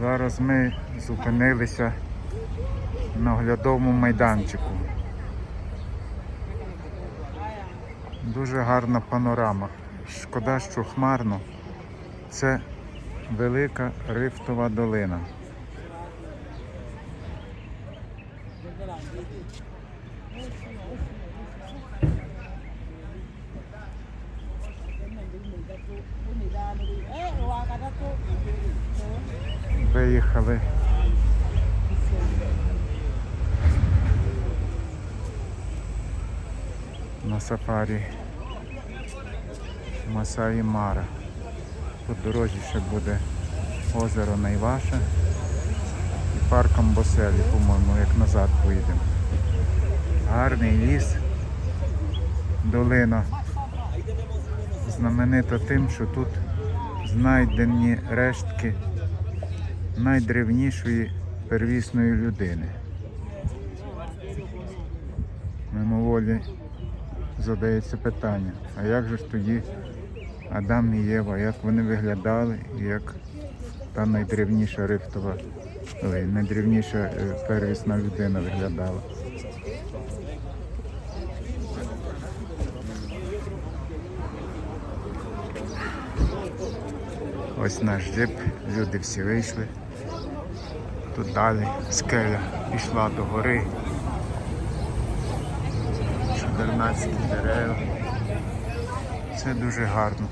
Зараз ми зупинилися на оглядовому майданчику. Дуже гарна панорама. Шкода, що хмарно. Це велика рифтова долина. Виїхали. На сафарі Масаї Мара. По дорозі ще буде озеро Найваша і парк Амбоселі, по-моєму, як назад поїдемо. Гарний ліс, долина. Знаменита тим, що тут знайдені рештки найдревнішої первісної людини. Мимоволі задається питання, а як же ж тоді Адам і Єва, як вони виглядали як та найдревніша рифтова, найдревніша е, первісна людина виглядала. Ось наш джип, люди всі вийшли. Тут далі скеля пішла до гори. Чудернацькі дерева. Це дуже гарно.